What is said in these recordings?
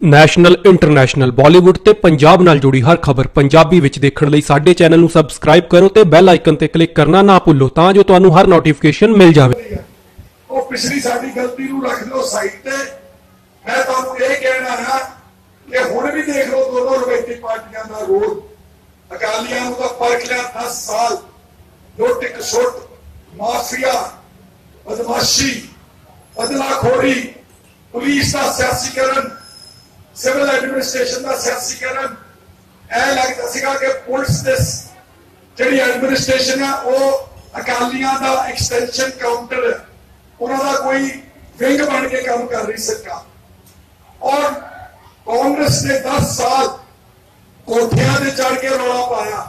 National, international. Bollywood ਤੇ ਪੰਜਾਬ ਨਾਲ ਜੁੜੀ ਹਰ ਖਬਰ ਪੰਜਾਬੀ ਵਿੱਚ ਦੇਖਣ ਲਈ ਸਾਡੇ ਚੈਨਲ ਨੂੰ ਸਬਸਕ੍ਰਾਈਬ ਕਰੋ ਤੇ ਬੈਲ ਆਈਕਨ ਤੇ ਕਲਿੱਕ ਕਰਨਾ ਨਾ ਭੁੱਲੋ ਤਾਂ ਜੋ ਤੁਹਾਨੂੰ ਹਰ ਨੋਟੀਫਿਕੇਸ਼ਨ ਮਿਲ ਜਾਵੇ। ਉਹ ਪਿਛਲੀ ਸਾਡੀ ਗਲਤੀ ਨੂੰ ਰੱਖ ਦਿਓ ਸਾਈਡ ਤੇ। ਮੈਂ ਤੁਹਾਨੂੰ ਇਹ ਕਹਿਣਾ ਹੈ ਕਿ ਹੁਣ ਵੀ ਦੇਖ ਲਓ ਦੋਨੋਂ ਰਵਾਇਤੀ ਪਾਰਟੀਆਂ ਦਾ ਰੋਲ ਅਕਾਲੀਆਂ ਨੂੰ ਤਾਂ ਪਰਖ ਲਿਆ 10 ਸਾਲ। ਲੁੱਟ ਖਸੁੱਟ ਮਾਫੀਆ, ਬਦਮਾਸ਼ੀ, ਬਦਲਾਖੋਰੀ, ਪੁਲਿਸ ਦਾ ਸਿਆਸੀਕਰਨ ਐਡਮਿਨਿਸਟ੍ਰੇਸ਼ਨ ਦਾ ਸਿਆਸੀਕਰਨ ਇਹ ਲੱਗਦਾ ਸੀਗਾ ਕਿ ਪੁਲਿਸ ਦੇ ਜਿਹੜੀ ਐਡਮਿਨਿਸਟ੍ਰੇਸ਼ਨ ਹੈ ਉਹ ਅਕਾਲੀਆਂ ਦਾ ਐਕਸਟੈਂਸ਼ਨ ਕਾਊਂਟਰ ਉਹਨਾਂ ਦਾ ਕੋਈ ਵਿੰਗ ਬਣ ਕੇ ਕੰਮ ਕਰ ਰਹੀ ਸਰਕਾਰ। ਔਰ ਕਾਂਗਰਸ ਨੇ 10 ਸਾਲ ਕੋਠਿਆਂ ਤੇ ਚੜ ਕੇ ਰੌਲਾ ਪਾਇਆ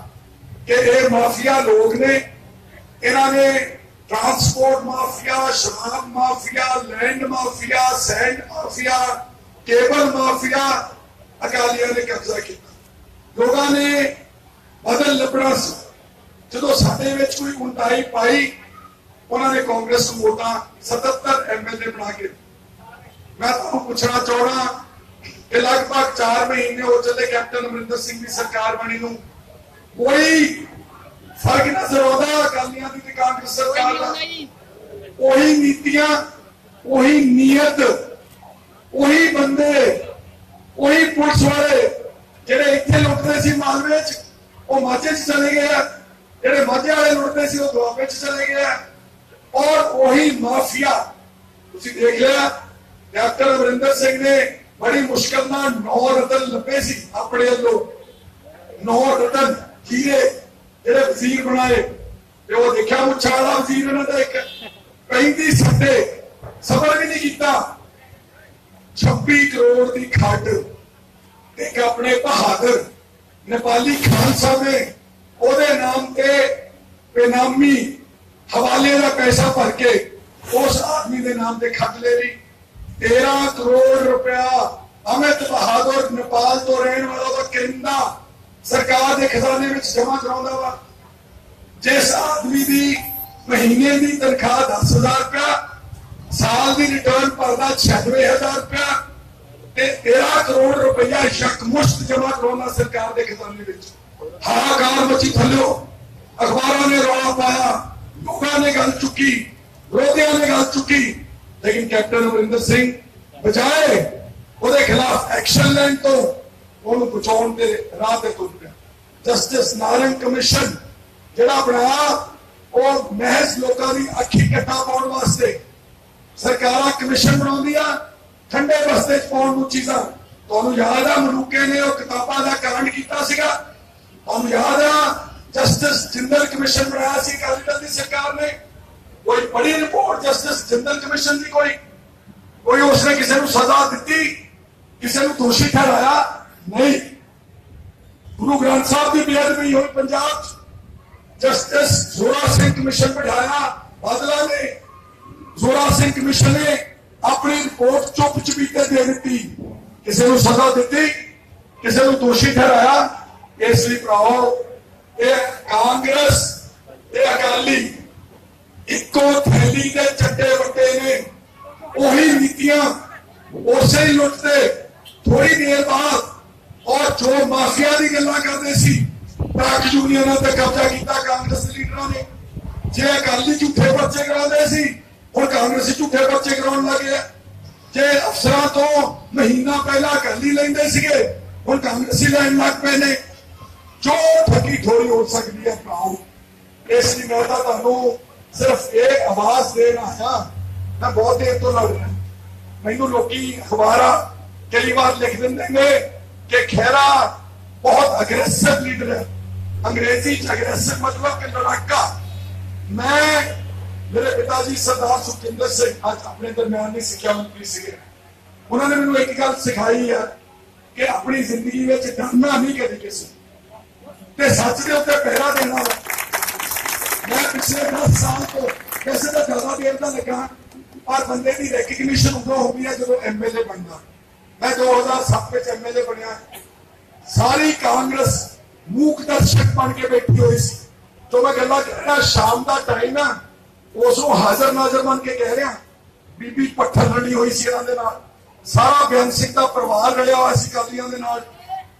ਕਿ ਇਹ ਮਾਫੀਆ ਲੋਕ ਨੇ। ਇਹਨਾਂ ਨੇ ਟਰਾਂਸਪੋਰਟ ਮਾਫੀਆ, ਸ਼ਰਾਬ mafia land mafia sand mafia cable mafia ਅਕਾਲੀਆਂ ਨੇ ਕਬਜ਼ਾ ਕੀਤਾ। ਲੋਕਾਂ ਨੇ ਬਦਲ ਲੱਭਣਾ ਸੀ। ਜਦੋਂ ਸਾਡੇ ਵਿੱਚ ਕੋਈ ਉਲਟਾਈ ਪਾਈ ਉਹਨਾਂ ਨੇ ਕਾਂਗਰਸ ਨੂੰ ਵੋਟਾਂ 77 ਐਮਐਲਏ ਬਣਾ ਕੇ ਮੈਂ ਤੁਹਾਨੂੰ ਪੁੱਛਣਾ ਚਾਹਣਾ ਕਿ ਲਗਭਗ 4 ਮਹੀਨੇ ਹੋ ਚੱਲੇ ਕੈਪਟਨ ਅਮਰਿੰਦਰ ਸਿੰਘ ਦੀ ਸਰਕਾਰ ਬਣੀ ਨੂੰ। ਕੋਈ ਫ਼ਰਕ ਨਜ਼ਰ ਆਉਂਦਾ ਅਕਾਲੀਆਂ ਦੀ ਤੇ ਕਾਂਗਰਸ ਸਰਕਾਰ ਦਾ? ਉਹੀ ਨੀਤੀਆਂ ਉਹੀ ਨੀਅਤ ਉਹੀ ਬੰਦੇ ਉਹੀ ਪੁਲਿਸ ਵਾਲੇ ਜਿਹੜੇ ਇੱਥੇ ਲੁੱਟਦੇ ਸੀ ਮਾਲਵੇ 'ਚ, ਉਹ ਮਾਝੇ 'ਚ ਚਲੇ ਗਏ ਆ। ਜਿਹੜੇ ਮਾਝੇ ਵਾਲੇ ਲੁੱਟਦੇ ਸੀ, ਉਹ ਦੁਆਬੇ 'ਚ ਚਲੇ ਗਏ ਆ। ਔਰ ਉਹੀ ਮਾਫੀਆ, ਤੁਸੀਂ ਦੇਖ ਲਿਆ, ਡਾਕਟਰ ਅਮਰਿੰਦਰ ਸਿੰਘ ਨੇ ਬੜੀ ਮੁਸ਼ਕਲ ਨਾਲ ਨੌ ਰਤਨ ਲੱਭੇ ਸੀ ਆਪਣੇ ਵੱਲੋਂ। ਨੌ ਰਤਨ ਹੀਰੇ ਜਿਹੜੇ ਵਜ਼ੀਰ ਬਣਾਏ। ਤੇ ਉਹ ਦੇਖਿਆ ਮੁੱਛਾਂ ਵਾਲਾ ਵਜ਼ੀਰ ਇਹਨਾਂ ਦਾ ਇੱਕ ਪੈਂਦੀ ਸੱਡੇ ਸਬਰ ਵੀ ਨਹੀਂ ਕੀਤਾ। 26 ਕਰੋੜ ਦੀ ਖੱਡ ਇੱਕ ਆਪਣੇ ਬਹਾਦਰ ਨੇਪਾਲੀ ਖਾਨ ਨੇ ਉਹਦੇ ਨਾਮ ਤੇ ਬੇਨਾਮੀ ਹਵਾਲੇ ਦਾ ਪੈਸਾ ਭਰ ਕੇ ਉਸ ਆਦਮੀ ਦੇ ਨਾਮ ਤੇ ਖੱਟ ਲੈ ਲਈ। 13 ਕਰੋੜ ਰੁਪਇਆ ਅਮਿਤ ਬਹਾਦਰ ਨੇਪਾਲ ਤੋਂ ਰਹਿਣ ਵਾਲਾ ਉਹਦਾ ਕਿੰਨਾ ਸਰਕਾਰ ਦੇ ਖਜ਼ਾਨੇ ਵਿੱਚ ਜਮ੍ਹਾਂ ਕਰਾਉਂਦਾ ਵਾ। ਜਿਸ ਆਦਮੀ ਦੀ ਮਹੀਨੇ ਦੀ ਤਨਖਾਹ 10000 ਰੁਪਇਆ ਸਾਲ ਦੀ ਰਿਟਰਨ ਭਰਦਾ 96000 ਰੁਪਇਆ ਤੇ 13 ਕਰੋੜ ਰੁਪਇਆ ਸ਼ੱਕ ਜਮ੍ਹਾਂ ਕਰਾਉਣਾ ਸਰਕਾਰ ਦੇ ਖਜ਼ਾਨੇ ਵਿੱਚ। ਹਾਹਾਕਾਰ ਮਚੀ ਥੱਲਿਓ, ਅਖਬਾਰਾਂ ਨੇ ਰੌਲਾ ਪਾਇਆ, ਲੋਕਾਂ ਨੇ ਗੱਲ ਚੁੱਕੀ, ਵਿਰੋਧੀਆਂ ਨੇ ਗੱਲ ਚੁੱਕੀ, ਲੇਕਿਨ ਕੈਪਟਨ ਅਮਰਿੰਦਰ ਸਿੰਘ ਬਜਾਏ ਉਹਦੇ ਖਿਲਾਫ ਐਕਸ਼ਨ ਲੈਣ ਤੋਂ ਉਹਨੂੰ ਬਚਾਉਣ ਦੇ ਰਾਹ ਤੇ ਤੁਰ ਪਿਆ। ਜਸਟਿਸ ਨਾਰਨ ਕਮਿਸ਼ਨ ਜਿਹੜਾ ਬਣਾਇਆ, ਉਹ ਮਹਿਜ਼ ਲੋਕਾਂ ਦੀ ਅੱਖੀ ਕੱਟਾ ਪਾਉਣ ਵਾਸਤੇ ਸਰਕਾਰਾਂ ਕਮਿਸ਼ਨ ਬਣਾਉਂਦੀਆਂ, ਠੰਡੇ ਬਸਤੇ ਚ ਪਾਉਣ ਨੂੰ ਚੀਜ਼ਾਂ। ਤੁਹਾਨੂੰ ਯਾਦ ਆ ਮਲੂਕੇ ਨੇ ਉਹ ਕਿਤਾਬਾਂ ਦਾ ਕਾਂਡ ਕੀਤਾ ਸੀਗਾ। ਤੁਹਾਨੂੰ ਯਾਦ ਆ, ਜਸਟਿਸ ਜਿੰਦਲ ਕਮਿਸ਼ਨ ਬਣਾਇਆ ਸੀ, ਅਕਾਲੀ ਦੀ ਸਰਕਾਰ ਨੇ। ਕੋਈ ਬੜੀ ਰਿਪੋਰਟ ਜਸਟਿਸ ਜਿੰਦਲ ਕਮਿਸ਼ਨ ਦੀ ਕੋਈ। ਕੋਈ ਉਸਨੇ ਕਿਸੇ ਨੂੰ ਸਜ਼ਾ ਦਿੱਤੀ, ਕਿਸੇ ਨੂੰ ਦੋਸ਼ੀ ਠਹਿਰਾਇਆ? ਨਹੀਂ। ਗੁਰੂ ਗ੍ਰੰਥ ਸਾਹਿਬ ਦੀ ਬੇਅਦਬੀ ਹੋਈ ਪੰਜਾਬ 'ਚ। ਜਸਟਿਸ ਜ਼ੋਰਾ ਸਿੰਘ ਕਮਿਸ਼ਨ ਬਿਠਾਇਆ, ਬਾਦਲਾਂ ਨੇ। ਜ਼ੋਰਾ ਸਿੰਘ ਕਮਿਸ਼ਨ ਨੇ ਆਪਣੀ ਰਿਪੋਰਟ ਚੁੱਪ ਚਪੀਤੇ ਦੇ ਦਿੱਤੀ। ਕਿਸੇ ਨੂੰ ਸਜ਼ਾ ਦਿੱਤੀ, ਕਿਸੇ ਨੂੰ ਦੋਸ਼ੀ ਠਹਿਰਾਇਆ। ਇਸ ਲਈ ਭਰਾਓ ਇਹ ਕਾਂਗਰਸ ਤੇ ਅਕਾਲੀ ਇੱਕੋ ਥੈਲੀ ਦੇ ਚੱਡੇ ਵੱਟੇ ਨੇ। ਉਹੀ ਨੀਤੀਆਂ ਉਸੇ ਹੀ ਲੁੱਟਦੇ ਥੋੜੀ ਦੇਰ ਬਾਅਦ ਔਰ ਜੋ ਮਾਫੀਆ ਦੀ ਗੱਲਾਂ ਕਰਦੇ ਸੀ ਟਰੱਕ ਯੂਨੀਅਨਾਂ ਤੇ ਕਬਜ਼ਾ ਕੀਤਾ ਕਾਂਗਰਸ ਲੀਡਰਾਂ ਨੇ। ਜੇ ਅਕਾਲੀ ਝੂਠੇ ਪਰਚੇ ਕਰਾਉਂਦੇ ਸੀ ਹੁਣ ਕਾਂਗਰਸੀ ਝੂਠੇ ਪਰਚੇ ਕਰਾਉਣ ਲੱਗੇ ਆ। ਜੇ ਅਫਸਰਾਂ ਤੋਂ ਮਹੀਨਾ ਪਹਿਲਾਂ ਅਕਾਲੀ ਲੈਂਦੇ ਸੀਗੇ ਹੁਣ ਕਾਂਗਰਸੀ ਲੈਣ ਲੱਗ ਪਏ ਨੇ ਜੋ ਠੱਗੀ ਥੋੜੀ ਹੋ ਸਕਦੀ ਹੈ ਭਰਾਓ ਇਸ ਲਈ ਮੈਂ ਤਾਂ ਤੁਹਾਨੂੰ ਸਿਰਫ ਇਹ ਆਵਾਜ਼ ਦੇਣ ਆਇਆ ਮੈਂ ਬਹੁਤ ਦੇਰ ਤੋਂ ਲੜ ਰਿਹਾ ਮੈਨੂੰ ਲੋਕੀ ਅਖਬਾਰਾਂ ਕਈ ਵਾਰ ਲਿਖ ਦਿੰਦੇ ਨੇ ਕਿ ਖੈਰਾ ਬਹੁਤ ਅਗਰੈਸਿਵ ਲੀਡਰ ਹੈ ਅੰਗਰੇਜ਼ੀ ਚ ਅਗਰੈਸਿਵ ਮਤਲਬ ਕਿ ਲੜਾਕਾ ਮੈਂ ਮੇਰੇ ਪਿਤਾ ਜੀ ਸਰਦਾਰ ਸੁਖਿੰਦਰ ਸਿੰਘ ਅੱਜ ਆਪਣੇ ਦਰਮਿਆਨ ਨਹੀਂ ਸਿੱਖਿਆ ਮੰਤਰੀ ਸੀਗੇ। ਉਹਨਾਂ ਨੇ ਮੈਨੂੰ ਇੱਕ ਗੱਲ ਸਿਖਾਈ ਹੈ ਕਿ ਆਪਣੀ ਜ਼ਿੰਦਗੀ ਵਿੱਚ ਡਰਨਾ ਨਹੀਂ ਕਦੇ ਕਿਸੇ ਤੇ ਸੱਚ ਦੇ ਉੱਤੇ ਪਹਿਰਾ ਦੇਣਾ ਮੈਂ ਪਿਛਲੇ 10 ਸਾਲ ਤੋਂ ਕਿਸੇ ਦਾ ਜ਼ਿਆਦਾ ਦੇਰ ਦਾ ਲੱਗਾ, ਪਰ ਬੰਦੇ ਦੀ ਰੈਕਗਨੀਸ਼ਨ ਉਦੋਂ ਹੁੰਦੀ ਹੈ ਜਦੋਂ ਐਮਐਲਏ ਬਣਦਾ। ਮੈਂ 2007 ਵਿੱਚ ਐਮਐਲਏ ਬਣਿਆ। ਸਾਰੀ ਕਾਂਗਰਸ ਮੂਕ ਦਰਸ਼ਕ ਬਣ ਕੇ ਬੈਠੀ ਹੋਈ ਸੀ। ਜੋ ਮੈਂ ਗੱਲਾਂ ਕਰ ਸ਼ਾਮ ਦਾ ਟਾਈਮ ਆ ਉਸ ਨੂੰ ਹਾਜ਼ਰ ਨਾਜ਼ਰ ਮੰਨ ਕੇ ਕਹਿ ਰਿਹਾ। ਬੀਬੀ ਪੱਥਰ ਲੜੀ ਹੋਈ ਸੀ ਇਹਨਾਂ ਦੇ ਨਾਲ। ਸਾਰਾ ਬੇਅੰਤ ਸਿੰਘ ਦਾ ਪਰਿਵਾਰ ਰਲਿਆ ਹੋਇਆ ਸੀ ਕਾਦੀਆਂ ਦੇ ਨਾਲ।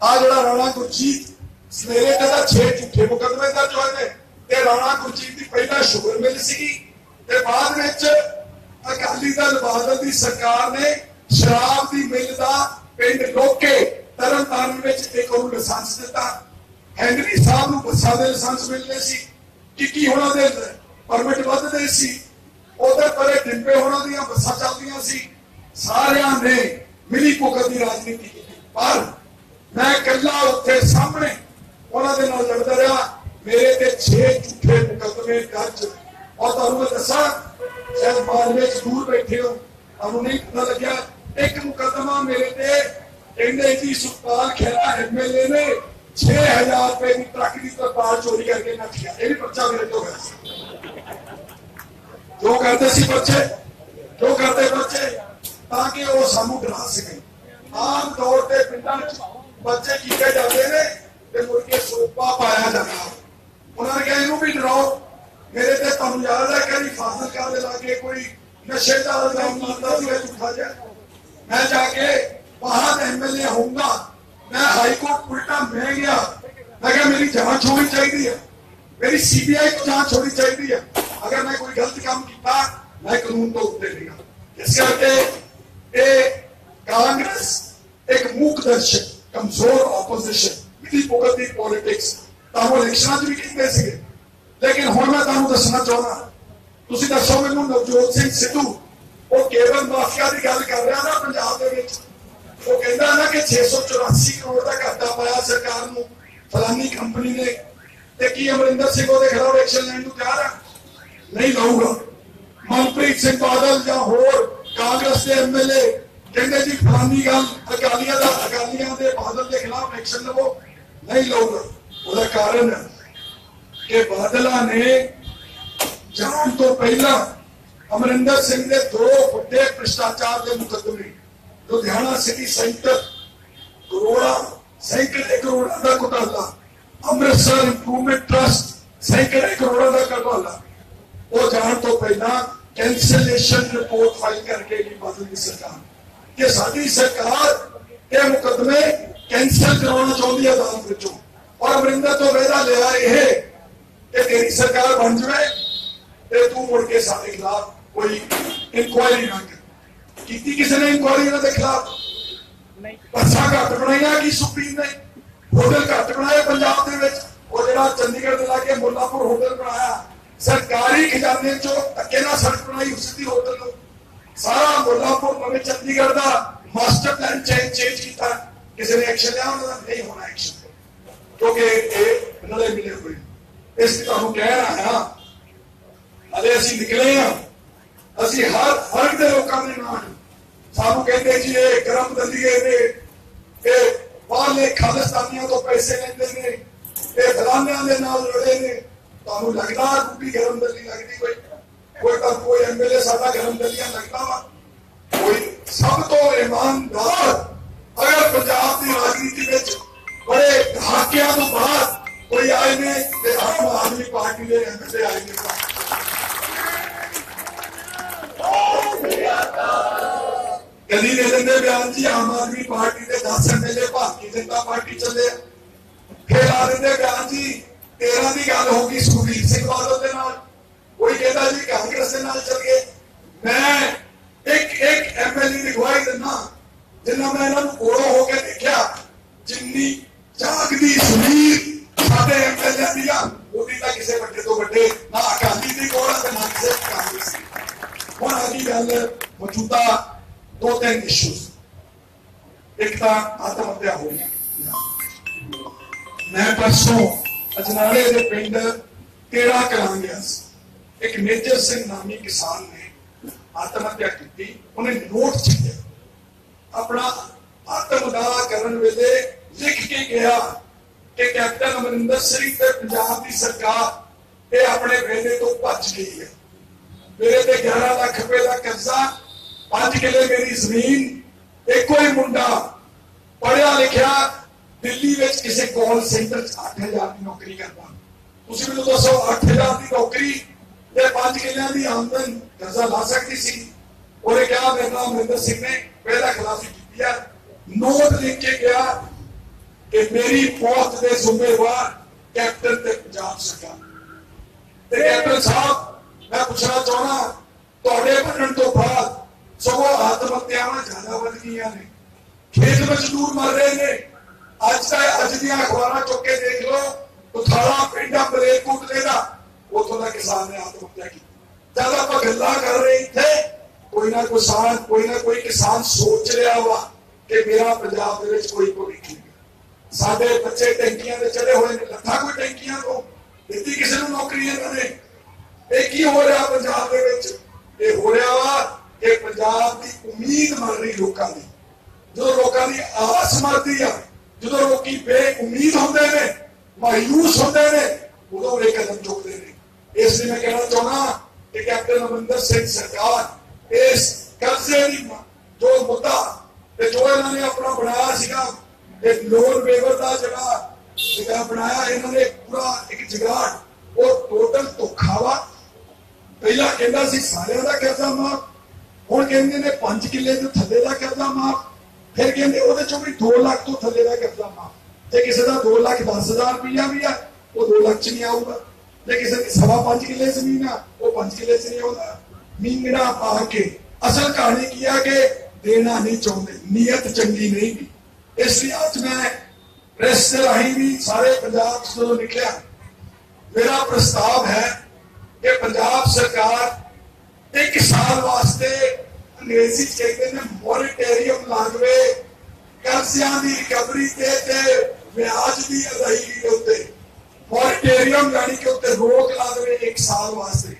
ਆ ਜਿਹੜਾ ਰਾਣਾ ਗੁਰਜੀਤ, ਸਵੇਰੇ ਤੇ 6 ਝੂਠੇ ਮੁਕੱਦਮੇ ਦਰਜ ਹੋਏ ਨੇ। ਤੇ ਰਾਣਾ ਗੁਰਜੀਤ ਦੀ ਪਹਿਲਾਂ ਸ਼ੂਗਰ ਮਿਲ ਸੀਗੀ। ਤੇ ਬਾਅਦ ਵਿੱਚ ਅਕਾਲੀ ਦਲ ਬਾਦਲ ਦੀ ਸਰਕਾਰ ਨੇ ਸ਼ਰਾਬ ਦੀ ਮਿਲ ਦਾ ਪਿੰਡ ਲੋਕੇ ਤਰਨਤਾਰਨ ਵਿੱਚ ਇੱਕ ਉਹਨੂੰ ਲਾਇਸੈਂਸ ਦਿੱਤਾ। ਹੈਨਰੀ ਸਾਹਿਬ ਨੂੰ ਬੱਸਾਂ ਦੇ ਲਾਇਸੈਂਸ ਮਿਲਦੇ ਸੀ। ਕਿੱਕੀ ਹੋਣਾ ਦੇ ਪਰਮਿਟ ਵੱਧਦੇ ਸੀ। ਉਹਦੇ ਪਰੇ ਡਿੰਪੇ ਹੋਣਾ ਦੀਆਂ ਬੱਸਾਂ ਚੱਲਦੀਆਂ ਸੀ। ਸਾਰਿਆਂ ਨੇ ਮਿਲੀ ਭੁਗਤ ਦੀ ਰਾਜਨੀਤੀ ਕੀਤੀ। ਪਰ ਮੈਂ ਇਕੱਲਾ ਉੱਥੇ ਸਾਹਮਣੇ ਉਹਨਾਂ ਦੇ ਨਾਲ ਲੜਦਾ ਰਿਹਾ। ਮੇਰੇ ਤੇ 6 ਝੂਠੇ ਮੁਕੱਦਮੇ ਦਰਜ। ਔਰ ਤੁਹਾਨੂੰ ਮੈਂ ਦੱਸਾਂ, ਸ਼ਾਇਦ ਬਾਅਦ ਵਿੱਚ ਦੂਰ ਬੈਠੇ ਹੋ, ਤੁਹਾਨੂੰ ਨਹੀਂ ਪਤਾ ਲੱਗਿਆ, ਇੱਕ ਮੁਕੱਦਮਾ ਮੇਰੇ ਤੇ ਕਹਿੰਦੇ ਜੀ ਸੁਖਪਾਲ ਖੇਰਾ ਐਮਐਲਏ ਨੇ 6000 ਰੁਪਏ ਦੀ ਟਰੱਕ ਦੀ ਤਰਪਾਲ ਚੋਰੀ ਕਰਕੇ ਨੱਠਿਆ। ਇਹ ਵੀ ਪਰਚਾ ਮੇਰੇ ਤੋਂ ਹੋਇਆ ਸੀ। ਜੋ ਕਰਦੇ ਸੀ ਬੱਚੇ? ਜੋ ਕਰਦੇ ਬੱਚੇ? ਤਾਂ ਕਿ ਉਹ ਸਾਨੂੰ ਡਰਾ ਸਕੇ। ਆਮ ਤੌਰ ਤੇ ਪਿੰਡਾਂ 'ਚ ਬੱਚੇ ਕੀਤੇ ਜਾਂਦੇ ਨੇ ਤੇ ਮੁੜ ਕੇ ਸੋਪਾ ਪਾਇਆ ਜਾਂਦਾ। ਉਹਨਾਂ ਨੇ ਕਿਹਾ, ਇਹਨੂੰ ਵੀ ਡਰਾਓ। ਮੇਰੇ ਤੇ ਤੁਹਾਨੂੰ ਯਾਦ ਹੈ ਕਿ ਫਾਜ਼ਲ ਕਾ ਦੇ ਲਾਗੇ ਕੋਈ ਨਸ਼ੇ ਦਾ ਇਲਜ਼ਾਮ ਲਾਉਂਦਾ ਸੀ ਝੂਠਾ ਜਿਹਾ। ਮੈਂ ਜਾ ਕੇ ਬਾਹਰ ਐਮਐਲਏ ਹੋਊਂਗਾ। ਮੈਂ ਹਾਈ ਕੋਰਟ ਉਲਟਾ ਮੈਂ ਗਿਆ। ਮੈਂ ਕਿਹਾ, ਮੇਰੀ ਜਾਂਚ ਹੋਣੀ ਚਾਹੀਦੀ ਹੈ। ਮੇਰੀ ਸੀਬੀਆਈ ਤੋਂ ਜਾਂਚ ਹੋਣੀ ਚਾਹੀਦੀ ਹੈ। ਅਗਰ ਮੈਂ ਕੋਈ ਗਲਤ ਕੰਮ ਕੀਤਾ, ਮੈਂ ਕਾਨੂੰਨ ਤੋਂ ਉੱਤੇ ਨਹੀਂਗਾ ਇਸ ਕਰਕੇ ਇਹ ਕਾਂਗਰਸ ਇੱਕ ਮੁੱਖ ਦਰਸ਼ਕ, ਕਮਜ਼ੋਰ ਆਪੋਜੀਸ਼ਨ ਮਿਲੀ ਭੁਗਤ ਦੀ ਪੋਲਿਟਿਕਸ ਤਾਂ ਇਲੈਕਸ਼ਨਾਂ 'ਚ ਵੀ ਕਹਿੰਦੇ ਸੀਗੇ। ਲੇਕਿਨ ਹੁਣ ਮੈਂ ਤੁਹਾਨੂੰ ਦੱਸਣਾ ਚਾਹੁੰਦਾ, ਤੁਸੀਂ ਦੱਸੋ ਮੈਨੂੰ ਨਵਜੋਤ ਸਿੰਘ ਸਿੱਧੂ, ਉਹ ਕੇਵਲ ਮਾਫੀਆ ਦੀ ਗੱਲ ਕਰ ਰਿਹਾ ਨਾ ਪੰਜਾਬ ਦੇ ਵਿੱਚ? ਉਹ ਕਹਿੰਦਾ ਨਾ ਕਿ 684 ਕਰੋੜ ਦਾ ਘਾਟਾ ਪਾਇਆ ਸਰਕਾਰ ਨੂੰ, ਫਲਾਨੀ ਕੰਪਨੀ ਨੇ। ਤੇ ਕੀ ਅਮਰਿੰਦਰ ਸਿੰਘ ਉਹਦੇ ਖਿਲਾਫ ਐਕਸ਼ਨ ਲੈਣ ਨੂੰ ਤਿਆਰ ਆ? ਨਹੀਂ ਲਊਗਾ। ਮਨਪ੍ਰੀਤ ਸਿੰਘ ਬਾਦਲ ਜਾਂ ਹੋਰ ਕਾਂਗਰਸ ਦੇ ਐਮਐਲਏ ਕਹਿੰਦੇ ਜੀ ਫਲਾਨੀ ਗੱਲ, ਅਕਾਲੀਆਂ ਦਾ ਅਕਾਲੀਆਂ ਦੇ ਬਾਦਲ ਦੇ ਖਿਲਾਫ ਐਕਸ਼ਨ ਲਵੋ। ਨਹੀਂ ਲਊਗਾ। ਉਹਦਾ ਕਾਰਨ ਕਿ ਬਾਦਲਾਂ ਨੇ ਜਾਣ ਤੋਂ ਪਹਿਲਾਂ ਅਮਰਿੰਦਰ ਸਿੰਘ ਦੇ ਦੋ ਵੱਡੇ ਭ੍ਰਿਸ਼ਟਾਚਾਰ ਦੇ ਮੁਕੱਦਮੇ, ਲੁਧਿਆਣਾ ਸਿਟੀ ਸੈਂਟਰ ਕਰੋੜਾਂ, ਸੈਂਕੜੇ ਕਰੋੜਾਂ ਦਾ ਘੁਟਾਲਾ, ਅੰਮ੍ਰਿਤਸਰ ਇੰਪਰੂਵਮੈਂਟ ਟਰਸਟ ਸੈਂਕੜੇ ਕਰੋੜਾਂ ਦਾ ਘੁਟਾਲਾ। ਉਹ ਜਾਣ ਤੋਂ ਪਹਿਲਾਂ ਕੈਂਸਲੇਸ਼ਨ ਰਿਪੋਰਟ ਫਾਈਲ ਕਰਕੇ ਵੀ ਬਦਲ ਦੀ ਸਰਕਾਰ। ਕਿ ਸਾਡੀ ਸਰਕਾਰ ਇਹ ਮੁਕੱਦਮੇ ਕੈਂਸਲ ਕਰਾਉਣਾ ਚਾਹੁੰਦੀ ਹੈ ਅਦਾਲਤ ਵਿੱਚੋਂ। ਔਰ ਅਮਰਿੰਦਰ ਤੋਂ ਵਾਅਦਾ ਲਿਆ ਇਹ ਕਿ ਤੇਰੀ ਸਰਕਾਰ ਬਣ ਜਵੇ ਤੇ ਤੂੰ ਮੁੜ ਕੇ ਸਾਡੇ ਖਿਲਾਫ ਕੋਈ ਇਨਕੁਆਇਰੀ ਨਾ ਕਰ। ਕੀਤੀ ਕਿਸੇ ਨੇ ਇਨਕੁਆਇਰੀ ਇਹਨਾਂ ਦੇ ਖਿਲਾਫ? ਬੱਸਾਂ ਘੱਟ ਬਣਾਈਆਂ ਕੀ ਸੁਪਰੀਮ ਨੇ? ਹੋਟਲ ਘੱਟ ਬਣਾਏ ਪੰਜਾਬ ਦੇ ਵਿੱਚ। ਉਹ ਜਿਹੜਾ ਚੰਡੀਗੜ੍ਹ ਦੇ ਲਾਗੇ ਮੁੱਲਾਪੁਰ ਹੋਟਲ ਬਣਾਇਆ। ਸਰਕਾਰੀ ਖਜ਼ਾਨੇ ਚੋਂ ਧੱਕੇ ਸੜਕ ਬਣਾਈ, ਉਸ ਦੀ ਹੋਟਲ ਨੂੰ। ਸਾਰਾ ਮੁੱਲਾਪੁਰ ਨਵੇਂ ਚੰਡੀਗੜ੍ਹ ਦਾ ਮਾਸਟਰ ਪਲਾਨ ਚੇਂਜ ਚੇਂਜ ਕੀਤਾ, ਕਿਸੇ ਨੇ ਐਕਸ਼ਨ ਲਿਆ, ਉਹਨਾਂ ਦਾ ਨਹੀਂ ਹੋਣਾ ਐਕਸ਼ਨ ਕਿਉਂਕਿ ਇਹ ਨਲੇ ਮਿਲੇ ਹੋਏ। ਇਸ ਤੁਹਾਨੂੰ ਕਹਿ ਰਹਾ ਹਾਂ, ਹਲੇ ਅਸੀਂ ਨਿਕਲੇ ਆ ਅਸੀਂ ਹਰ ਵਰਗ ਦੇ ਲੋਕਾਂ ਦੇ ਨਾਲ ਸਾਨੂੰ ਕਹਿੰਦੇ ਜੀ, ਇਹ ਕਰਮ ਦਲੀਏ ਨੇ, ਇਹ ਬਾਹਰਲੇ ਖਾਲਿਸਤਾਨੀਆਂ ਤੋਂ ਪੈਸੇ ਲੈਂਦੇ ਨੇ, ਇਹ ਫਲਾਨਿਆਂ ਦੇ ਨਾਲ ਲੜੇ ਨੇ। ਤੁਹਾਨੂੰ ਲੱਗਦਾ ਕੋਈ ਗਰਮ ਦਲੀ ਲੱਗਦੀ ਕੋਈ? ਕੋਈ ਤਾਂ ਕੋਈ ਐਮਐਲਏ ਸਾਡਾ ਗਰਮ ਦਲੀਆਂ ਲੱਗਦਾ ਵਾ। ਕੋਈ ਸਭ ਤੋਂ ਇਮਾਨਦਾਰ ਅਗਰ ਪੰਜਾਬ ਦੀ ਰਾਜਨੀਤੀ ਵਿੱਚ ਬੜੇ ਦਹਾਕਿਆਂ ਤੋਂ ਬਾਅਦ ਕੋਈ ਆਏ ਨੇ ਤੇ ਆਮ ਆਦਮੀ ਪਾਰਟੀ ਦੇ ਐਮਐਲਏ ਆਏ ਨੇ। ਕਦੀ ਦੇ ਦਿੰਦੇ ਬਿਆਨ ਜੀ, ਆਮ ਆਦਮੀ ਪਾਰਟੀ ਦੇ 10 ਐਮਐਲਏ ਭਾਰਤੀ ਜਨਤਾ ਪਾਰਟੀ ਚੱਲੇ ਫੇਰ ਆ ਦਿੰਦੇ ਬਿਆਨ ਜੀ 13 ਦੀ ਗੱਲ ਹੋ ਗਈ ਸੁਖਬੀਰ ਸਿੰਘ ਬਾਦਲ ਦੇ ਨਾਲ। ਕੋਈ ਕਹਿੰਦਾ ਜੀ ਕਾਂਗਰਸ ਦੇ ਨਾਲ ਚੱਲ ਗਏ ਮੈਂ ਇੱਕ ਇੱਕ ਐਮਐਲਏ ਦੀ ਗਵਾਹੀ ਦਿੰਦਾ, ਜਿੰਨਾ ਮੈਂ ਇਹਨਾਂ ਨੂੰ ਕੋਲੋਂ ਹੋ ਕੇ ਦੇਖਿਆ, ਜਿੰਨੀ ਜਾਗਦੀ ਸੁਨੀਰ ਸਾਡੇ ਐਮਐਲਏ ਦੀਆਂ, ਉਹਦੀ ਤਾਂ ਕਿਸੇ ਵੱਡੇ ਤੋਂ ਵੱਡੇ ਨਾ ਅਕਾਲੀ ਦੀ ਕੋਲ ਤੇ ਨਾ ਕਿਸੇ ਕਾਂਗਰਸ ਹੁਣ ਆ ਗਈ ਗੱਲ ਮੌਜੂਦਾ ਦੋ ਤਿੰਨ ਇਸ਼ੂਸ ਇੱਕ ਤਾਂ ਆਤਮ ਹੱਤਿਆ ਹੋਈ ਮੈਂ ਪਰਸੋਂ ਅਜਨਾਲੇ ਦੇ ਪਿੰਡ ਤੇਰਾ ਕਲਾਂ ਗਿਆ ਸੀ। ਇੱਕ ਮੇਜਰ ਸਿੰਘ ਨਾਮੀ ਕਿਸਾਨ ਨੇ ਆਤਮ ਹੱਤਿਆ ਕੀਤੀ। ਉਹਨੇ ਨੋਟ ਛੱਡਿਆ ਆਪਣਾ ਆਤਮ ਦਾਹ ਕਰਨ ਵੇਲੇ ਲਿਖ ਕੇ ਗਿਆ ਕਿ ਕੈਪਟਨ ਅਮਰਿੰਦਰ ਸਿੰਘ ਤੇ ਪੰਜਾਬ ਦੀ ਸਰਕਾਰ ਇਹ ਆਪਣੇ ਵੇਲੇ ਤੋਂ ਭੱਜ ਗਈ ਹੈ। ਮੇਰੇ ਤੇ 11 ਲੱਖ ਰੁਪਏ ਦਾ ਕਰਜ਼ਾ 5 ਕਿਲੇ ਮੇਰੀ ਜ਼ਮੀਨ, ਇੱਕੋ ਹੀ ਮੁੰਡਾ ਪੜਿਆ ਲਿਖਿਆ ਦਿੱਲੀ ਵਿੱਚ ਕਿਸੇ ਕਾਲ ਸੈਂਟਰ 'ਚ 8000 ਦੀ ਨੌਕਰੀ ਕਰਦਾ। ਤੁਸੀਂ ਮੈਨੂੰ ਦੱਸੋ 8000 ਦੀ ਨੌਕਰੀ ਤੇ 5 ਕਿੱਲਿਆਂ ਦੀ ਆਮਦਨ ਕਰਜ਼ਾ ਲਾ ਸਕਦੀ ਸੀ? ਉਹਨੇ ਕਿਹਾ, ਮੇਰਾ ਨਾਮ ਅਮਰਿੰਦਰ ਸਿੰਘ ਨੇ, ਪਹਿਲਾ ਖਿਲਾਫੀ ਕੀਤੀ ਹੈ ਨੋਟ ਲਿਖ ਕੇ ਗਿਆ ਕਿ ਮੇਰੀ ਫੌਜ ਦੇ ਜ਼ਿੰਮੇਵਾਰ ਕੈਪਟਨ ਤੇ ਪੰਜਾਬ ਸਰਕਾਰ। ਤੇ ਕੈਪਟਨ ਸਾਹਿਬ, ਮੈਂ ਪੁੱਛਣਾ ਚਾਹਣਾ ਤੁਹਾਡੇ ਬਣਨ ਤੋਂ ਬਾਅਦ ਸਗੋਂ ਆਤਮ ਹੱਤਿਆਵਾਂ ਜ਼ਿਆਦਾ ਵੱਧ ਗਈਆਂ ਨੇ। ਖੇਤ ਮਜ਼ਦੂਰ ਮਰ ਰਹੇ ਨੇ। ਅੱਜ ਦਾ ਅੱਜ ਦੀਆਂ ਅਖਬਾਰਾਂ ਚੁੱਕ ਕੇ ਦੇਖ ਲਓ, ਉਥਾਲਾ ਪਿੰਡਾਂ ਬਲੇਕੂਟ ਦੇ ਦਾ, ਉਥੋਂ ਦਾ ਕਿਸਾਨ ਨੇ ਆਤਮ ਹੱਤਿਆ ਕੀਤੀ। ਜਦ ਆਪਾਂ ਗੱਲਾਂ ਕਰ ਰਹੇ ਇੱਥੇ, ਕੋਈ ਨਾ ਕੋਈ ਕਿਸਾਨ ਕੋਈ ਨਾ ਕੋਈ ਕਿਸਾਨ ਸੋਚ ਰਿਹਾ ਵਾ ਕਿ ਮੇਰਾ ਪੰਜਾਬ ਦੇ ਵਿੱਚ ਕੋਈ ਭਵਿੱਖ ਨਹੀਂ। ਸਾਡੇ ਬੱਚੇ ਟੈਂਕੀਆਂ ਤੇ ਚੜੇ ਹੋਏ ਨੇ, ਲੱਖਾਂ ਕੋਈ ਟੈਂਕੀਆਂ ਤੋਂ, ਦਿੱਤੀ ਕਿਸੇ ਨੂੰ ਨੌਕਰੀ ਇਹਨਾਂ ਨੇ। ਇਹ ਕੀ ਹੋ ਰਿਹਾ ਪੰਜਾਬ ਦੇ ਵਿੱਚ? ਇਹ ਹੋ ਰਿਹਾ ਵਾ ਕਿ ਪੰਜਾਬ ਦੀ ਉਮੀਦ ਮਰ ਰਹੀ ਲੋਕਾਂ ਦੀ। ਜਦੋਂ ਲੋਕਾਂ ਦੀ ਆਸ ਮਰਦੀ ਆ ਜਦੋਂ ਲੋਕੀ ਬੇਉਮੀਦ ਹੁੰਦੇ ਨੇ, ਮਾਯੂਸ ਹੁੰਦੇ ਨੇ, ਉਦੋਂ ਇਹ ਕਦਮ ਚੁੱਕਦੇ ਨੇ। ਇਸ ਲਈ ਮੈਂ ਕਹਿਣਾ ਚਾਹੁੰਦਾ ਕਿ ਕੈਪਟਨ ਅਮਰਿੰਦਰ ਸਿੰਘ ਸਰਕਾਰ ਇਸ ਕਰਜ਼ੇ ਦੀ ਜੋ ਮੁੱਦਾ ਤੇ ਜੋ ਇਹਨਾਂ ਨੇ ਆਪਣਾ ਬਣਾਇਆ ਸੀਗਾ ਇਹ ਲੋਨ ਵੇਵਰ ਦਾ ਜਿਹੜਾ ਜਿਹੜਾ ਬਣਾਇਆ, ਇਹਨਾਂ ਨੇ ਪੂਰਾ ਇੱਕ ਜਗਾੜ, ਉਹ ਟੋਟਲ ਧੋਖਾ ਵਾ ਪਹਿਲਾਂ ਕਹਿੰਦਾ ਸੀ ਸਾਰਿਆਂ ਦਾ ਕਰਜ਼ਾ ਮਾਫ, ਹੁਣ ਕਹਿੰਦੇ ਨੇ 5 ਕਿੱਲੇ ਦੇ ਥੱਲੇ ਦਾ ਕਰਜ਼ਾ ਮਾਫ। ਫਿਰ ਕਹਿੰਦੇ ਉਹਦੇ ਚੋਂ ਵੀ 2 ਲੱਖ ਤੋਂ ਥੱਲੇ ਦਾ ਕਰਜ਼ਾ ਮਾਫ ਜੇ ਕਿਸੇ ਦਾ 2 ਲੱਖ 10000 ਰੁਪਇਆ ਵੀ ਆ, ਉਹ 2 ਲੱਖ ਚ ਨਹੀਂ ਆਊਗਾ। ਜੇ ਕਿਸੇ ਦੀ ਸਵਾ 5 ਕਿੱਲੇ ਜ਼ਮੀਨ ਆ, ਉਹ 5 ਕਿੱਲੇ ਚ ਨਹੀਂ ਆਉਂਦਾ। ਮੀਂਗੜਾ ਪਾ ਕੇ? ਅਸਲ ਕਹਾਣੀ ਕੀ ਆ ਕਿ ਦੇਣਾ ਨਹੀਂ ਚਾਹੁੰਦੇ, ਨੀਅਤ ਚੰਗੀ ਨਹੀਂ ਵੀ ਇਸ ਲਈ ਅੱਜ ਮੈਂ ਪ੍ਰੈਸ ਰਾਹੀਂ ਵੀ ਸਾਰੇ ਪੰਜਾਬ ਤੋਂ ਨਿਕਲਿਆ, ਮੇਰਾ ਪ੍ਰਸਤਾਵ ਹੈ ਕਿ ਪੰਜਾਬ ਸਰਕਾਰ ਇੱਕ ਸਾਲ ਵਾਸਤੇ ਅੰਗਰੇਜ਼ੀ ਕਹਿੰਦੇ ਨੇ ਮੋਰਟੇਰੀਅਮ ਲਾਗਵੇ, ਕਰਜ਼ਿਆਂ ਦੀ ਰਿਕਵਰੀ ਤੇ ਤੇ ਵਿਆਜ ਦੀ ਅਦਾਇਗੀ ਉੱਤੇ। ਮੋਰਟੇਰੀਅਮ ਯਾਨੀ ਕਿ ਉੱਤੇ ਰੋਕ ਲਾ ਦੇਵੇ ਇੱਕ ਸਾਲ ਵਾਸਤੇ।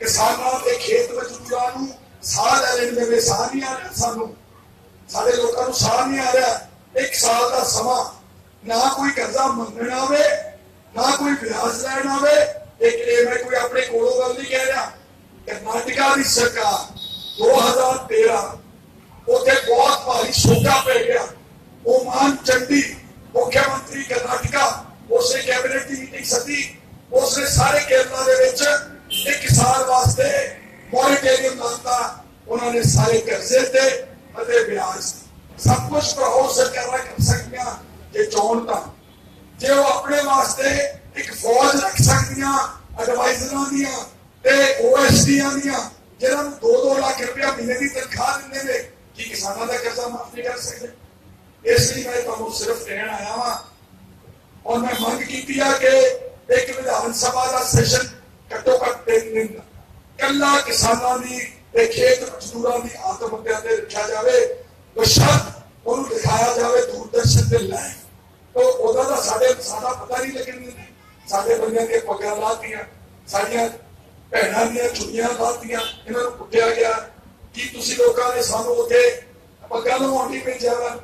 ਕਿਸਾਨਾਂ ਦੇ ਖੇਤ ਮਜ਼ਦੂਰਾਂ ਨੂੰ ਸਾਹ ਲੈ ਲੈਣ ਦੇ ਸਾਹ ਨਹੀਂ ਆ ਰਿਹਾ ਸਾਨੂੰ। ਸਾਡੇ ਲੋਕਾਂ ਨੂੰ ਸਾਹ ਨਹੀਂ ਆ ਰਿਹਾ। ਇੱਕ ਸਾਲ ਦਾ ਸਮਾਂ ਨਾ ਕੋਈ ਕਰਜ਼ਾ ਮੰਗਣਾ ਆਵੇ, ਨਾ ਕੋਈ ਵਿਆਜ ਲੈਣ ਆਵੇ। ਇੱਕ ਇਹ ਮੈਂ ਕੋਈ ਆਪਣੇ ਕੋਲੋਂ ਗੱਲ ਨਹੀਂ ਕਹਿ ਰਿਹਾ। ਕਰਨਾਟਕਾ ਦੀ ਸਰਕਾਰ 2013 ਉੱਥੇ ਬਹੁਤ ਭਾਰੀ ਸੋਕਾ ਪੈ ਗਿਆ। ਉਹ ਚੰਡੀ ਮੁੱਖ ਮੰਤਰੀ ਕਰਨਾਟਕਾ, ਉਸੇ ਕੈਬਨਿਟ ਦੀ ਮੀਟਿੰਗ ਸੱਦੀ। ਉਸਨੇ ਸਾਰੇ ਕੇਰਲਾ ਦੇ ਵਿੱਚ ਇੱਕ ਸਾਲ ਵਾਸਤੇ ਮੋਰਟੇਰੀਅਮ ਲਾਤਾ। ਉਹਨਾਂ ਨੇ ਸਾਰੇ ਕਰਜ਼ੇ ਤੇ ਅਤੇ ਵਿਆਜ ਸਭ ਕੁਝ ਪ੍ਰਭਾਵ ਸਰਕਾਰਾਂ ਕਰ ਸਕਦੀਆਂ ਜੇ ਚੋਣ ਤਾਂ। ਜੇ ਉਹ ਆਪਣੇ ਵਾਸਤੇ ਇੱਕ ਫੌਜ ਰੱਖ ਸਕਦੀਆਂ ਐਡਵਾਈਜ਼ਰਾਂ ਦੀਆਂ ਤੇ ਓਐਸਡੀਆਂ ਦੀਆਂ ਜਿਹਨਾਂ ਨੂੰ 2-2 ਲੱਖ ਰੁਪਇਆ ਮਹੀਨੇ ਦੀ ਤਨਖਾਹ ਦਿੰਦੇ ਨੇ, ਕੀ ਕਿਸਾਨਾਂ ਦਾ ਕਰਜ਼ਾ ਮਾਫ ਨਹੀਂ ਕਰ ਸਕਦੇ? ਇਸ ਲਈ ਮੈਂ ਤੁਹਾਨੂੰ ਸਿਰਫ ਕਹਿਣ ਆਇਆ ਵਾਂ, ਔਰ ਮੈਂ ਮੰਗ ਕੀਤੀ ਆ ਕਿ ਇੱਕ ਵਿਧਾਨ ਸਭਾ ਦਾ ਸੈਸ਼ਨ ਘੱਟੋ ਘੱਟ ਤਿੰਨ ਦਿਨ ਦਾ। ਕੱਲਾ ਕਿਸਾਨਾਂ ਦੀ ਤੇ ਖੇਤ ਮਜ਼ਦੂਰਾਂ ਦੀ ਆਤਮ ਹੱਤਿਆ ਤੇ ਰੱਖਿਆ ਜਾਵੇ, ਬਸ਼ਰਤ ਉਹਨੂੰ ਦਿਖਾਇਆ ਜਾਵੇ ਦੂਰਦਰਸ਼ਨ ਤੇ ਲੈ ਤੋ ਉਹਦਾ ਤਾਂ ਸਾਡੇ, ਸਾਡਾ ਪਤਾ ਨਹੀਂ ਲੱਗਣ ਦਿੰਦੇ। ਸਾਡੇ ਬੰਦਿਆਂ ਦੀਆਂ ਪੱਗਾਂ ਲਾਤੀਆਂ ਸਾਡੀਆਂ ਭੈਣਾਂ ਦੀਆਂ ਚੁੰਨੀਆਂ ਲਾਤੀਆਂ ਇਹਨਾਂ ਨੂੰ ਕੁੱਟਿਆ ਗਿਆ ਕੀ ਤੁਸੀਂ ਲੋਕਾਂ ਨੇ ਸਾਨੂੰ ਉੱਥੇ ਪੱਗਾਂ ਲਵਾਉਣ ਨਹੀਂ ਭੇਜਿਆ ਵਾ।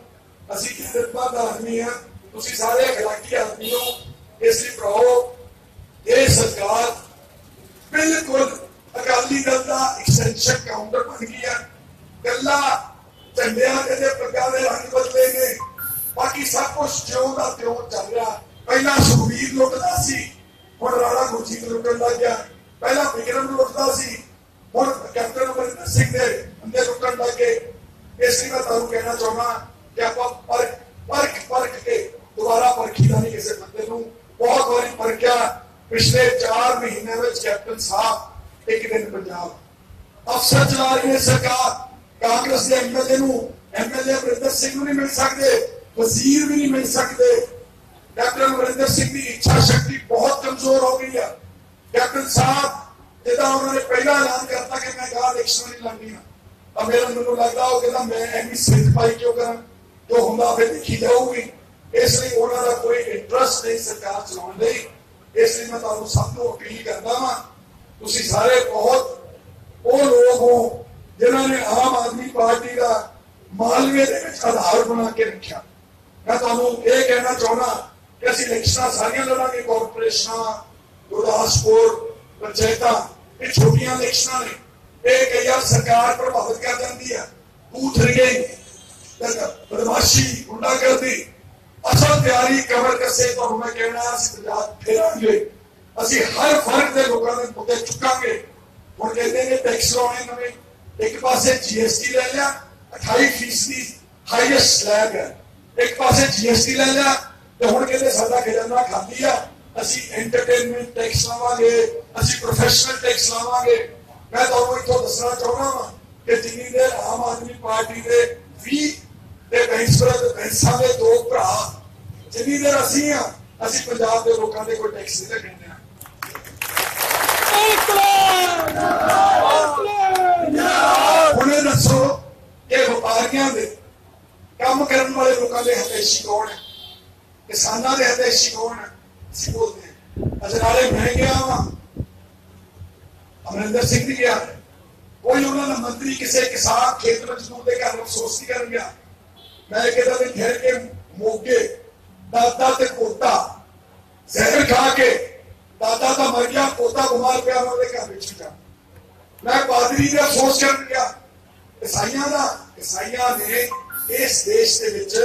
ਅਸੀਂ ਕਿਰਤਮਾਨ ਆਦਮੀ ਆ, ਤੁਸੀਂ ਸਾਰੇ ਅਖਲਾਕੀ ਆਦਮੀ ਹੋ। ਇਸ ਲਈ ਭਰਾਓ ਇਹ ਸਰਕਾਰ ਬਿਲਕੁਲ ਅਕਾਲੀ ਦਲ ਦਾ ਐਕਸਟੈਂਸ਼ਨ ਕਾਊਂਟਰ ਬਣ ਗਈ ਹੈ ਗੱਲਾਂ ਝੰਡਿਆਂ ਦੇ ਤੇ ਪੱਗਾਂ ਦੇ ਰੰਗ ਬਦਲੇ ਨੇ। ਬਾਕੀ ਸਭ ਕੁਝ ਜਿਉਂ ਦਾ ਤਿਉਂ ਚੱਲ ਰਿਹਾ। ਪਹਿਲਾਂ ਸੁਖਬੀਰ ਲੁੱਟਦਾ ਸੀ, ਹੁਣ ਰਾਣਾ ਗੁਰਜੀਤ ਲੁੱਟਣ ਲੱਗ ਗਿਆ। ਪਹਿਲਾਂ ਵਿਕਰਮ ਲੁੱਟਦਾ ਸੀ, ਹੁਣ ਕੈਪਟਨ ਅਮਰਿੰਦਰ ਸਿੰਘ ਦੇ ਅੰਦਰ ਲੁੱਟਣ ਲੱਗ ਗਏ। ਇਸ ਲਈ ਮੈਂ ਤੁਹਾਨੂੰ ਕਹਿਣਾ ਚਾਹੁੰਦਾ ਕਿ ਆਪਾਂ ਪਰਖ ਪਰਖ ਪਰਖ ਕੇ ਦੁਬਾਰਾ ਪਰਖੀ ਨਹੀਂ ਕਿਸੇ ਬੰਦੇ ਨੂੰ। ਬਹੁਤ ਵਾਰੀ ਪਰਖਿਆ, ਪਿਛਲੇ 4 ਮਹੀਨਿਆਂ ਵਿੱਚ ਕੈਪਟਨ ਸਾਹਿਬ ਇੱਕ ਦਿਨ ਪੰਜਾਬ। ਅਫਸਰ ਚਲਾ ਰਹੀ ਹੈ ਸਰਕਾਰ, ਕਾਂਗਰਸ ਦੇ ਐਮਐਲਏ ਨੂੰ। ਐਮਐਲਏ ਅਮਰਿੰਦਰ ਸਿੰਘ ਨੂੰ ਨਹੀਂ ਮਿਲ ਸਕਦੇ, ਵਜ਼ੀਰ ਵੀ ਨਹੀਂ ਮਿਲ ਸਕਦੇ। ਕੈਪਟਨ ਅਮਰਿੰਦਰ ਸਿੰਘ ਦੀ ਇੱਛਾ ਸ਼ਕਤੀ ਬਹੁਤ ਕਮਜ਼ੋਰ ਹੋ ਗਈ ਹੈ ਕੈਪਟਨ ਸਾਹਿਬ ਜਿਹਦਾ ਉਹਨਾਂ ਨੇ ਪਹਿਲਾਂ ਐਲਾਨ ਕਰਤਾ ਕਿ ਮੈਂ ਗਾਂ ਇਲੈਕਸ਼ਨ ਨਹੀਂ ਲੜਨੀ ਆ ਤਾਂ ਮੇਰਾ ਮੈਨੂੰ ਲੱਗਦਾ ਉਹ ਕਹਿੰਦਾ ਮੈਂ ਐਵੇਂ ਸਿੱਖ ਪਾਈ ਕਿਉਂ ਕਰਾਂ? ਜੋ ਹੁੰਦਾ ਫਿਰ ਦੇਖੀ ਜਾਊਗੀ। ਇਸ ਲਈ ਉਹਨਾਂ ਦਾ ਕੋਈ ਇੰਟਰਸਟ ਨਹੀਂ ਸਰਕਾਰ ਚਲਾਉਣ ਲਈ। ਇਸ ਲਈ ਮੈਂ ਤੁਹਾਨੂੰ ਸਭ ਨੂੰ ਅਪੀਲ ਕਰਦਾ ਹਾਂ, ਤੁਸੀਂ ਸਾਰੇ ਬਹੁਤ ਉਹ ਲੋਕ ਹੋ ਜਿਨ੍ਹਾਂ ਨੇ ਆਮ ਆਦਮੀ ਪਾਰਟੀ ਦਾ ਮਾਲਵੇ ਦੇ ਵਿੱਚ ਆਧਾਰ ਬਣਾ ਕੇ ਰੱਖਿਆ। ਮੈਂ ਤੁਹਾਨੂੰ ਇਹ ਕਹਿਣਾ ਚਾਹੁੰਦਾ ਕਿ ਅਸੀਂ ਇਲੈਕਸ਼ਨਾਂ ਸਾਰੀਆਂ ਲੜਾਂਗੇ, ਕਾਰਪੋਰੇਸ਼ਨਾਂ ਗੁਰਦਾਸਪੁਰ, ਪੰਚਾਇਤਾਂ, ਇਹ ਛੋਟੀਆਂ ਇਲੈਕਸ਼ਨਾਂ ਨੇ। ਇਹ ਕਈ ਵਾਰ ਸਰਕਾਰ ਪ੍ਰਭਾਵਿਤ ਕਰ ਜਾਂਦੀ ਹੈ ਬੂਥ ਰਿਗਿੰਗ ਬਦਮਾਸ਼ੀ, ਗੁੰਡਾਗਰਦੀ, ਅਸਲ ਤਿਆਰੀ, ਕਮਰ ਕਸੇ, ਤੁਹਾਨੂੰ ਮੈਂ ਕਹਿਣਾ, ਅਸੀਂ ਪੰਜਾਬ ਫੇਰਾਂਗੇ। ਅਸੀਂ ਹਰ ਫ਼ਰਕ ਦੇ ਲੋਕਾਂ ਦੇ ਮੁੱਦੇ ਚੁੱਕਾਂਗੇ। ਹੁਣ ਕਹਿੰਦੇ ਨੇ ਟੈਕਸ ਲਾਉਣੇ ਨਵੇਂ। ਇੱਕ ਪਾਸੇ ਜੀਐਸਟੀ ਲੈ ਲਿਆ 28 ਫੀਸਦੀ ਹਾਈਐਸਟ ਸਲੈਬ ਹੈ। ਇੱਕ ਪਾਸੇ ਜੀਐਸਟੀ ਲੈ ਲਿਆ, ਤੇ ਹੁਣ ਕਹਿੰਦੇ ਸਾਡਾ ਖਜ਼ਾਨਾ ਖਾਲੀ ਆ। ਅਸੀਂ ਐਂਟਰਟੇਨਮੈਂਟ ਟੈਕਸ ਲਾਵਾਂਗੇ ਅਸੀਂ ਪ੍ਰੋਫੈਸ਼ਨਲ ਟੈਕਸ ਲਾਵਾਂਗੇ। ਮੈਂ ਤੁਹਾਨੂੰ ਇੱਥੋਂ ਦੱਸਣਾ ਚਾਹੁੰਦਾ ਹਾਂ ਕਿ ਜਿੰਨੀ ਦੇਰ ਆਮ ਆਦਮੀ ਪਾਰਟੀ ਦੇ 20 ਤੇ ਬੈਂਸਪਰ ਤੇ ਬੈਂਸਾਂ ਦੇ ਦੋ ਭਰਾ ਜਿੰਨੀ ਦੇਰ ਅਸੀਂ ਆ ਅਸੀਂ ਪੰਜਾਬ ਦੇ ਲੋਕਾਂ ਦੇ ਕੋਈ ਟੈਕਸ ਨਹੀਂ ਲੱਗਣੇ ਆ। ਦੱਸੋ ਕਿ ਵਪਾਰੀਆਂ ਦੇ ਕੰਮ ਕਰਨ ਵਾਲੇ ਲੋਕਾਂ ਦੇ ਹਤੇਸ਼ੀ ਕੌਣ ਹੈ? ਕਿਸਾਨਾਂ ਦੇ ਹਤੇਸ਼ੀ ਕੌਣ ਹੈ? ਅਸੀਂ ਬੋਲਦੇ ਹਾਂ ਮੈਂ ਗਿਆ ਵਾਂ ਅਮਰਿੰਦਰ ਸਿੰਘ ਵੀ ਗਿਆ ਕੋਈ ਉਹਨਾਂ ਦਾ ਮੰਤਰੀ ਕਿਸੇ ਕਿਸਾਨ ਖੇਤ ਮਜ਼ਦੂਰ ਦੇ ਘਰ ਅਫਸੋਸ ਨਹੀਂ ਕਰਨ ਗਿਆ ਮੈਂ ਕਿਹਾ ਵੀ ਠਹਿਰ ਕੇ ਮੋਗੇ ਦਾਦਾ ਤੇ ਪੋਤਾ ਜ਼ਹਿਰ ਖਾ ਕੇ ਦਾਦਾ ਤਾਂ ਮਰ ਗਿਆ ਪੋਤਾ ਬਿਮਾਰ ਪਿਆ ਉਹਦੇ ਘਰ ਵਿੱਚ ਗਿਆ ਮੈਂ ਪਾਦਰੀ ਦਾ ਅਫਸੋਸ ਕਰਨ ਗਿਆ ਈਸਾਈਆਂ ਦਾ ਇਸਾਈਆਂ ਨੇ ਇਸ ਦੇਸ਼ ਦੇ ਵਿੱਚ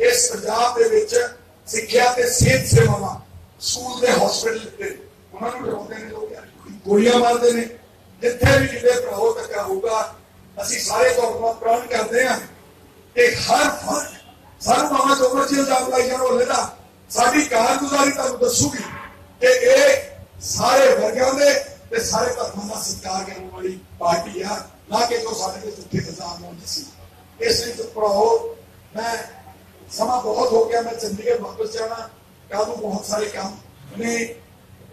ਇਸ ਪੰਜਾਬ ਦੇ ਵਿੱਚ ਸਿੱਖਿਆ ਤੇ ਸਿਹਤ ਸੇਵਾਵਾਂ ਸਕੂਲ ਦੇ ਹਸਪੀਟਲ ਤੇ ਉਹਨਾਂ ਨੂੰ ਡਰਾਉਂਦੇ ਨੇ, ਲੋਕ ਗੋਲੀਆਂ ਮਾਰਦੇ ਨੇ। ਜਿੱਥੇ ਵੀ ਕਿਤੇ ਭਰਾਓ ਧੱਕਾ ਹੋਊਗਾ, ਅਸੀਂ ਸਾਰੇ ਤੁਹਾਡਾ ਪ੍ਰਣ ਕਰਦੇ ਹਾਂ। ਕਿ ਹਰ ਫ਼ਰਕ ਸਾਨੂੰ ਮਾਮਾ ਚੋਬਰ ਜੀ ਇਲਜ਼ਾਮ ਲਾਈ ਜਾਣ ਉਹ ਲੈਦਾ ਸਾਡੀ ਕਾਰਗੁਜ਼ਾਰੀ ਤੁਹਾਨੂੰ ਦੱਸੂਗੀ ਕਿ ਇਹ ਸਾਰੇ ਵਰਗਾਂ ਦੇ ਤੇ ਸਾਰੇ ਧਰਮਾਂ ਦਾ ਸਤਿਕਾਰ ਕਰਨ ਵਾਲੀ ਪਾਰਟੀ ਆ, ਨਾ ਕਿ ਜੋ ਸਾਡੇ ਤੇ ਝੂਠੇ ਇਲਜ਼ਾਮ ਲਾਉਂਦੀ ਸੀ। ਇਸ ਲਈ ਪੜਾਓ ਮੈਂ ਸਮਾਂ ਬਹੁਤ ਹੋ ਗਿਆ, ਮੈਂ ਚੰਡੀਗੜ੍ਹ ਵਾਪਸ ਜਾਣਾ। ਕੱਲ ਨੂੰ ਬਹੁਤ ਸਾਰੇ ਕੰਮ ਨੇ,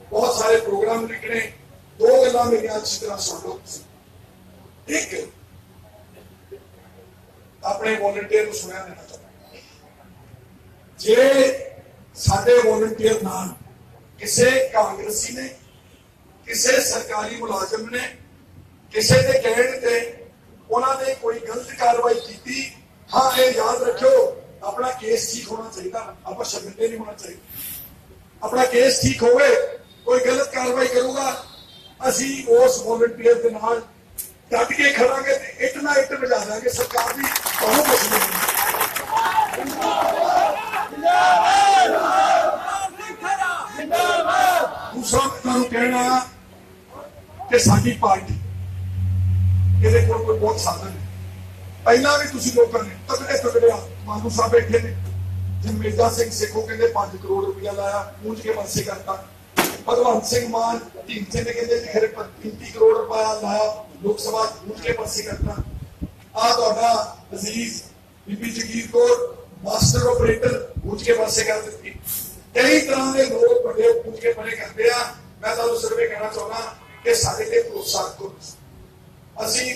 ਬਹੁਤ ਸਾਰੇ ਪ੍ਰੋਗਰਾਮ ਨਿਕਲੇ, ਦੋ ਗੱਲਾਂ ਮੇਰੀਆਂ ਅੱਛੀ ਤਰ੍ਹਾਂ ਸੁਣ ਲਓ ਤੁਸੀਂ। ਇੱਕ, ਆਪਣੇ ਵੋਲੰਟੀਅਰ ਨੂੰ ਸੁਣਿਆ ਦੇਣਾ ਜੇ ਸਾਡੇ ਵੋਲੰਟੀਅਰ ਨਾਲ ਕਿਸੇ ਕਾਂਗਰਸੀ ਨੇ, ਕਿਸੇ ਸਰਕਾਰੀ ਮੁਲਾਜ਼ਮ ਨੇ, ਕਿਸੇ ਦੇ ਕਹਿਣ ਤੇ ਉਹਨਾਂ ਨੇ ਕੋਈ ਗਲਤ ਕਾਰਵਾਈ ਕੀਤੀ, ਹਾਂ, ਇਹ ਯਾਦ ਰੱਖਿਓ ਆਪਣਾ ਕੇਸ ਠੀਕ ਹੋਣਾ ਚਾਹੀਦਾ, ਆਪਾਂ ਸ਼ਰਮਿੰਦੇ ਨਹੀਂ ਹੋਣਾ ਚਾਹੀਦਾ। ਆਪਣਾ ਕੇਸ ਠੀਕ ਹੋਵੇ, ਕੋਈ ਗਲਤ ਕਾਰਵਾਈ ਕਰੂਗਾ, ਅਸੀਂ ਉਸ ਵੋਲੰਟੀਅਰ ਦੇ ਨਾਲ ਡਟ ਕੇ ਖੜਾਂਗੇ ਤੇ ਇੱਟ ਨਾ ਇੱਟ ਵਜਾ ਦਾਂਗੇ, ਸਰਕਾਰ ਦੀ ਬਹੁਤ ਕੁਛ ਦੂਸਰਾ ਮੈਂ ਤੁਹਾਨੂੰ ਕਹਿਣਾ ਕਿ ਸਾਡੀ ਪਾਰਟੀ ਇਹਦੇ ਕੋਲ ਕੋਈ ਬਹੁਤ ਸਾਧਨ ਹੈ। ਪਹਿਲਾਂ ਵੀ ਤੁਸੀਂ ਲੋਕਾਂ ਨੇ ਤਗੜੇ ਤਗੜੇ ਮਾਨੂ ਸਾਹਿਬ ਬੈਠੇ ਨੇ ਜਮੇਜਾ ਸਿੰਘ ਸੇਖੋ ਕਹਿੰਦੇ 5 ਕਰੋੜ ਰੁਪਇਆ ਲਾਇਆ ਪੂੰਝ ਕੇ ਪਾਸੇ ਕਰਤਾ ਭਗਵੰਤ ਸਿੰਘ ਮਾਨ ਢੀਂਚੇ ਨੇ ਕਹਿੰਦੇ ਜੀ ਖਰੇ 35 ਕਰੋੜ ਰੁਪਇਆ ਲਾਇਆ ਲੋਕ ਸਭਾ ਪੂੰਝ ਕੇ ਪਾਸੇ ਕਰਤਾ ਆ ਤੁਹਾਡਾ ਅਜ਼ੀਜ਼ ਬੀਬੀ ਜਗੀਰ ਕੌਰ ਮਾਸਟਰ ਆਪਰੇਟਰ ਪੂੰਝ ਕੇ ਪਾਸੇ ਕਰ ਦਿੱਤੀ ਕਈ ਤਰ੍ਹਾਂ ਦੇ ਲੋਕ ਵੱਡੇ ਪੂੰਝ ਕੇ ਪਰੇ ਕਰਦੇ ਆ ਮੈਂ ਤੁਹਾਨੂੰ ਸਰਵੇ ਕਹਿਣਾ ਚਾਹੁੰਦਾ ਕਿ ਸਾਡੇ ਤੇ ਭਰੋਸਾ ਕਰੋ ਅਸੀਂ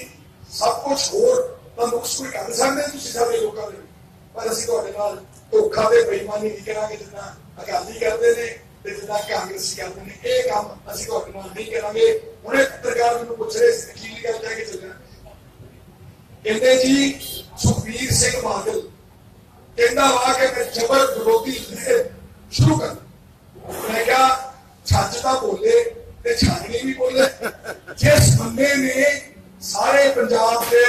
ਸਭ ਕੁਝ ਹੋਰ ਤਾਂ ਨੁਕਸ ਕੋਈ ਕਰ ਸਕਦੇ ਹਾਂ ਤੁਸੀਂ ਸਾਡੇ ਲੋਕਾਂ ਦੇ ਪਰ ਅਸੀਂ ਤੁਹਾਡੇ ਨਾਲ ਧੋਖਾ ਤੇ ਬੇਈਮਾਨੀ ਨਹੀਂ ਕਰਾਂਗੇ ਜਿੰਨਾ ਅਕਾਲੀ ਕਰਦੇ ਨੇ ਤੇ ਜਿੰਨਾ ਕਾਂਗਰਸੀ ਕਰਦੇ ਨੇ। ਇਹ ਕੰਮ ਅਸੀਂ ਤੁਹਾਡੇ ਨਾਲ ਨਹੀਂ ਕਰਾਂਗੇ। ਹੁਣੇ ਪੱਤਰਕਾਰ ਮੈਨੂੰ ਪੁੱਛ ਰਹੇ ਸੀ ਕੀ ਗੱਲ ਕਹਿ ਕੇ ਚੱਲਿਆ ਕਹਿੰਦੇ ਜੀ, ਸੁਖਬੀਰ ਸਿੰਘ ਬਾਦਲ ਕਹਿੰਦਾ ਵਾ ਕਿ ਮੈਂ ਜ਼ਬਰ ਵਿਰੋਧੀ ਲਹਿਰ ਸ਼ੁਰੂ ਕਰ ਮੈਂ ਕਿਹਾ, ਛੱਜ ਤਾਂ ਬੋਲੇ ਤੇ ਛਾਨਣੀ ਵੀ ਬੋਲੇ। ਜਿਸ ਬੰਦੇ ਨੇ ਸਾਰੇ ਪੰਜਾਬ ਦੇ